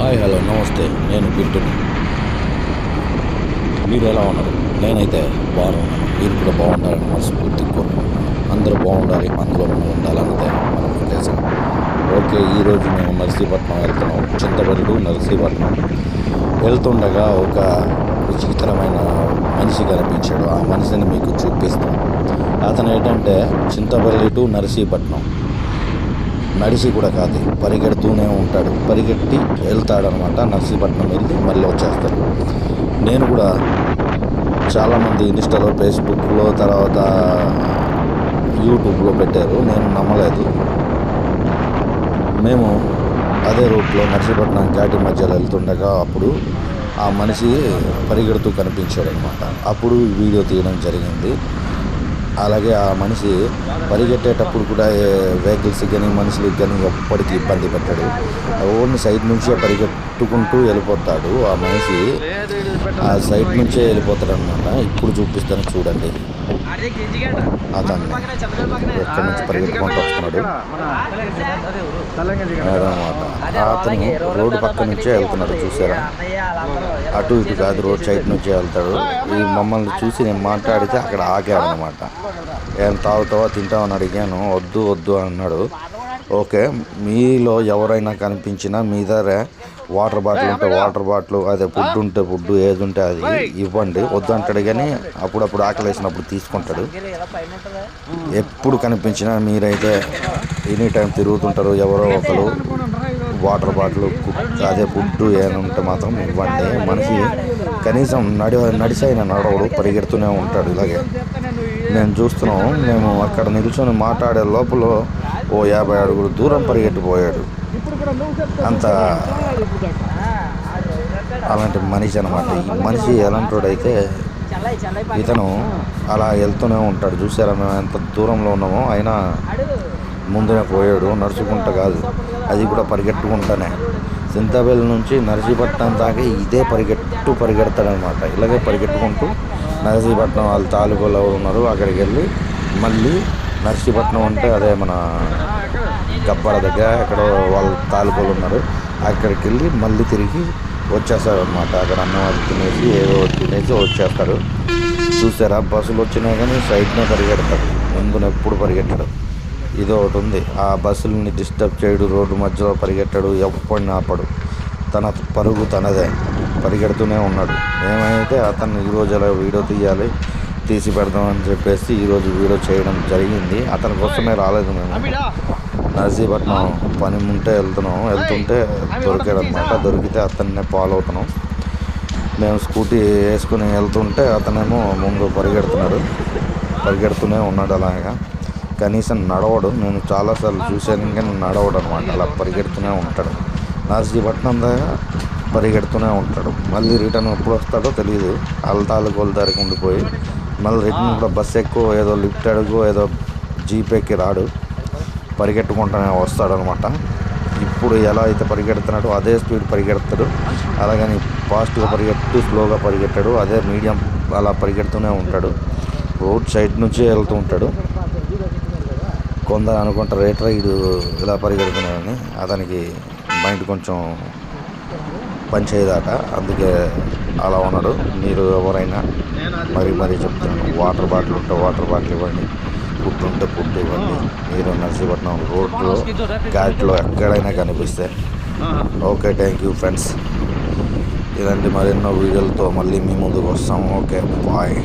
Hi hello నమస్తే. నేను బిట్టుని మీరు ఎలా ఉన్నారు? నేనైతే బాగున్నాను. మీరు కూడా బాగుండాలని మనస్ఫూర్తి కోరుకుంటున్నాను. అందరూ బాగుండాలి అందులో మనం ఉండాలన్నదే మన ఉద్దేశం. ఓకే ఈరోజు మేము నర్సీపట్నం వెళ్తున్నాం. చింతపల్లి నర్సీపట్నం వెళ్తుండగా ఒక విచిత్రమైన మనిషి కనిపించాడు. ఆ మనిషిని మీకు చూపిస్తాం అతను ఏంటంటే చింతపల్లి టు నర్సీపట్నం. నడిసి కూడా కాదు పరిగెడుతూనే ఉంటాడు. పరిగెట్టి వెళ్తాడనమాట. నర్సీపట్నం వెళ్ళి మళ్ళీ వచ్చేస్తాడు. నేను కూడా చాలామంది ఇన్స్టాలో ఫేస్బుక్లో తర్వాత యూట్యూబ్లో పెట్టారు. నేను నమ్మలేదు. మేము అదే రూట్లో నర్సీపట్నం ఘాటి మధ్యలో వెళ్తుండగా అప్పుడు ఆ మనిషి పరిగెడుతూ కనిపించాడు అనమాట అప్పుడు వీడియో తీయడం జరిగింది. అలాగే ఆ మనిషి పరిగెట్టేటప్పుడు కూడా వెహికల్స్ కానీ మనుషులకు కానీ ఎప్పటికీ ఇబ్బంది పెట్టాడు. ఓన్లీ సైడ్ నుంచే పరిగెట్టుకుంటూ వెళ్ళిపోతాడు. ఆ మనిషి ఆ సైడ్ నుంచే వెళ్ళిపోతాడు అనమాట ఇప్పుడు చూపిస్తాను చూడండి. అతను ఎక్కడి నుంచి పరిగెత్తుకుంటూ వస్తున్నాడు. అతను రోడ్డు పక్క నుంచే వెళ్తున్నాడు. చూసారా? అటు ఇటు కాదు రోడ్ సైడ్ నుంచి వెళ్తాడు. ఈ మమ్మల్ని చూసి నేను మాట్లాడితే అక్కడ ఆగామన్నమాట అనమాట ఏం తాగుతావా తింటావా అని అడిగాను. వద్దు వద్దు అన్నాడు. ఓకే మీలో ఎవరైనా కనిపించినా మీ దగ్గర వాటర్ బాటిల్ ఉంటే వాటర్ బాటిల్ అదే ఫుడ్ ఉంటే ఫుడ్ ఏది ఉంటే అది ఇవ్వండి. వద్దు అంటాడు కానీ అప్పుడప్పుడు ఆకలి వేసినప్పుడు తీసుకుంటాడు. ఎప్పుడు కనిపించినా మీరైతే ఎనీ టైం తిరుగుతుంటారు ఎవరో ఒకరు. వాటర్ బాటిల్ అదే ఫుడ్ ఏమైనా ఉంటే మాత్రం ఇవ్వండి. మనిషి కనీసం నడి నడిచైనా నడవడు పరిగెడుతూనే ఉంటాడు ఇలాగే. మేము చూస్తున్నాం మేము అక్కడ నిల్చొని మాట్లాడే లోపల ఓ యాభై అడుగులు దూరం పరిగెట్టిపోయాడు అంత అలాంటి మనిషి అనమాట ఈ మనిషి ఎలాంటోడైతే ఇతను అలా వెళ్తూనే ఉంటాడు. చూసారా మేము ఎంత దూరంలో ఉన్నామో? అయినా ముందునే పోయాడు నడుచుకుంటా కాదు. అది కూడా పరిగెట్టుకుంటానే. సింతాబెల్ నుంచి నర్సీపట్నం దాకా ఇదే పరిగెట్టు పరిగెడతాడనమాట ఇలాగే పరిగెట్టుకుంటూ నర్సీపట్నం వాళ్ళ తాలూకాలో ఎవరు ఉన్నారు అక్కడికి వెళ్ళి మళ్ళీ నర్సీపట్నం అంటే అదే మన గబ్బడ దగ్గర ఎక్కడో వాళ్ళ తాలూకాలు ఉన్నారు. అక్కడికి వెళ్ళి మళ్ళీ తిరిగి వచ్చేస్తారు అనమాట అక్కడ అన్నం అది తినేసి ఏదో తినేసి వచ్చేస్తారు. చూసారా? బస్సులు వచ్చినా కానీ సైడ్నే పరిగెడతారు. ముందున ఎప్పుడు పరిగెట్టడు ఇది ఒకటి ఉంది. ఆ బస్సులని డిస్టర్బ్ చేయడు రోడ్డు మధ్యలో పరిగెట్టాడు ఎప్పటిని ఆపడు. తన పరుగు తనదే. పరిగెడుతూనే ఉన్నాడు. మేమైతే అతన్ని ఈరోజు ఎలా వీడియో తీయాలి తీసి పెడదామని చెప్పేసి ఈరోజు వీడియో చేయడం జరిగింది. అతని కోసమే రాలేదు మేము. నర్సీపట్నం పని ఉంటే వెళ్తున్నాం. వెళ్తుంటే దొరికాడు అనమాట దొరికితే అతన్నే ఫాలో అవుతున్నాం. మేము స్కూటీ వేసుకుని వెళ్తుంటే అతనేమో ముందు పరిగెడుతున్నాడు. పరిగెడుతూనే ఉన్నాడు అలాగా. కనీసం నడవడు. నేను చాలాసార్లు చూశాను కానీ నడవడు అనమాట. అలా పరిగెడుతూనే ఉంటాడు. నర్సీపట్నం దాకా పరిగెడుతూనే ఉంటాడు. మళ్ళీ రిటర్న్ ఎప్పుడు వస్తాడో తెలియదు అల్తాలు గోల్దారికి ఉండిపోయి మళ్ళీ రిటర్న్ కూడా బస్సు ఎక్కువ ఏదో లిఫ్ట్ అడుగు ఏదో జీప్ ఎక్కి రాడు. పరిగెట్టుకుంటూనే వస్తాడనమాట. ఇప్పుడు ఎలా అయితే పరిగెడుతున్నాడో అదే స్పీడ్ పరిగెడతాడు. అలాగని ఫాస్ట్గా పరిగెట్టు స్లోగా పరిగెట్టాడు. అదే మీడియం అలా పరిగెడుతూనే ఉంటాడు. రోడ్ సైడ్ నుంచే వెళ్తూ ఉంటాడు. కొందరు అనుకుంటారు రేట్ రైడ్ ఇలా పరిగెడుతున్నాడని అతనికి మైండ్ కొంచెం పనిచేయదాట. అందుకే అలా ఉన్నాడు. మీరు ఎవరైనా మరి మరీ చెప్తున్నాను వాటర్ బాటిల్ ఉంటే వాటర్ బాటిల్ ఇవ్వండి. ఫుడ్ ఉంటే ఫుడ్ ఇవ్వండి. మీరు నర్సీపట్నం రోడ్లో ఘాట్లో ఎక్కడైనా కనిపిస్తే. Okay thank you friends. ఇలాంటి మరెన్నో వీడియోలతో మళ్ళీ మీ ముందుకు వస్తాం. Okay bye.